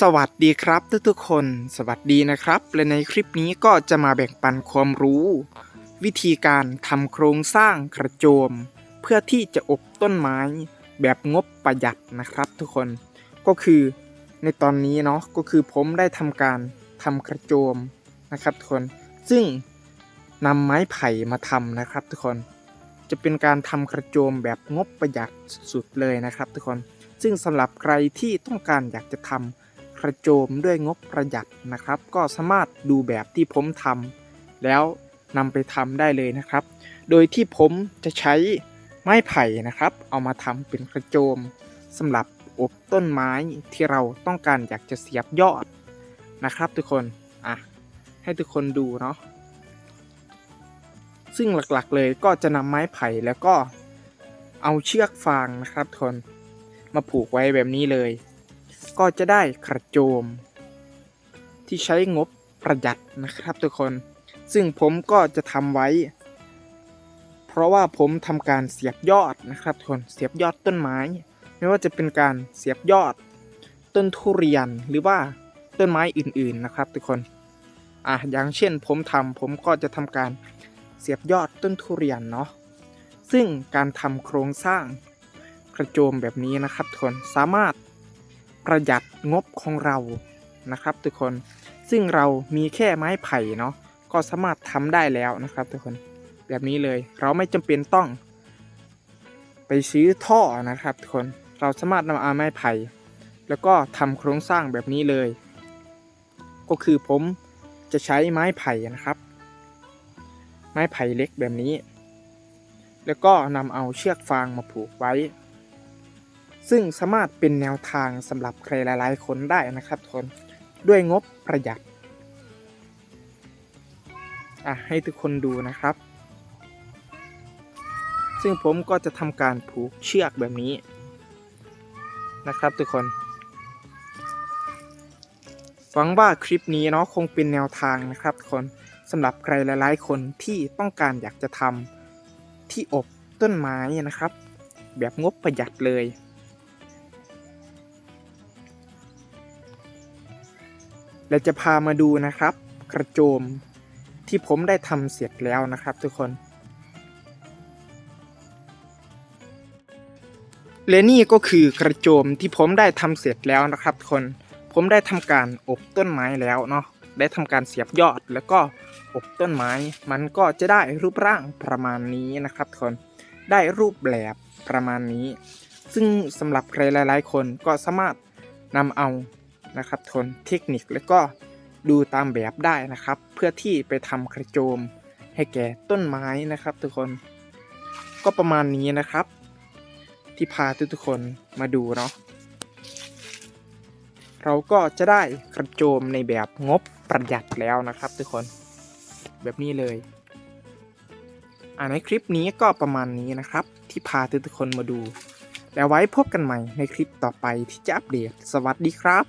สวัสดีครับทุกทุกๆคน สวัสดีนะครับ และในคลิปนี้ก็จะมาแบ่งปันความรู้ วิธีการทำโครงสร้างกระโจม เพื่อที่จะอบต้นไม้แบบงบประหยัดนะครับทุกคนก็คือในตอนนี้เนาะก็คือผมได้ทำการทำกระโจมนะครับทุกคนซึ่งนำไม้ไผ่มาทำนะครับทุกคน จะเป็นการทำกระโจมแบบงบประหยัดสุดๆเลยนะครับ ทุกคน ซึ่งสำหรับใครที่ต้องการอยากจะทำ กระโจมด้วยงบประหยัดนะครับ ก็สามารถดูแบบที่ผมทำแล้วนำไปทำได้เลยนะครับ โดยที่ผมจะใช้ไม้ไผ่นะครับ เอามาทำเป็นกระโจมสำหรับอบต้นไม้ที่เราต้องการอยากจะเสียบยอดนะครับทุกคนอะให้ทุกคนดูเนาะซึ่งหลักๆเลยก็จะนำไม้ไผ่แล้วก็เอาเชือกฟางนะครับทุกคนมาผูกไว้แบบนี้เลย ก็จะได้กระโจม ที่ใช้งบประหยัดนะครับทุกคน ซึ่งผมก็จะทำไว้ เพราะว่าผมทำการเสียบยอดนะครับทุกคนเสียบยอดต้นไม้ ไม่ว่าจะเป็นการเสียบยอด ต้นทุเรียนหรือว่าต้นไม้อื่นๆนะครับทุกคนอะอย่างเช่นผมทำผมก็จะทำการเสียบยอดต้นทุเรียนเนาะซึ่งการทำโครงสร้างกระโจมแบบนี้นะครับทุกคนสามารถ ประหยัดงบของเรานะครับ ทุกคนซึ่งเรามีแค่ไม้ไผ่เนาะก็สามารถทำได้แล้วนะครับ ทุกคนแบบนี้เลยเราไม่จำเป็นต้อง ไปซื้อท่อนะครับ ทุกคนเราสามารถนำเอาไม้ไผ่แล้วก็ทำโครงสร้างแบบนี้เลย ก็คือผมจะใช้ไม้ไผ่นะครับ ไม้ไผ่เล็กแบบนี้ แล้วก็นำเอาเชือกฟางมาผูกไว้ ซึ่งสามารถเป็นแนวทางสำหรับใครหลาย ๆ คนได้นะครับทุกคนด้วยงบประหยัดอะให้ทุกคนดูนะครับ ซึ่งผมก็จะทำการผูกเชือกแบบนี้นะครับทุกคนหวังว่าคลิปนี้เนาะคงเป็นแนวทางนะครับทุกคนสำหรับใครหลาย ๆ คนที่ต้องการอยากจะทำที่อบต้นไม้นะครับ แบบงบประหยัดเลย เราจะพามาดูนะครับ กระโจมที่ผมได้ทำเสร็จแล้วนะครับทุกคน และนี่ก็คือกระโจมที่ผมได้ทำเสร็จแล้วนะครับทุกคน ผมได้ทำการอบต้นไม้แล้วเนาะ ได้ทำการเสียบยอดแล้วก็อบต้นไม้ มันก็จะได้รูปร่างประมาณนี้นะครับทุกคน ได้รูปแบบประมาณนี้ ซึ่งสำหรับใครหลาย ๆ คนก็สามารถนำเอา นะครับทนเทคนิคแล้วก็ดูตามแบบได้นะครับ เพื่อที่ไปทำกระโจมให้แก่ต้นไม้นะครับ ทุกคนก็ประมาณนี้นะครับ ที่พาทุกๆคนมาดูเนาะเราก็จะได้กระโจมในแบบงบประหยัดแล้วนะครับ ทุกคนแบบนี้เลยอ่าในคลิปนี้ก็ประมาณนี้นะครับ ที่พาทุกๆคนมาดู แล้วไว้พบกันใหม่ในคลิปต่อไปที่จะอัปเดต สวัสดีครับ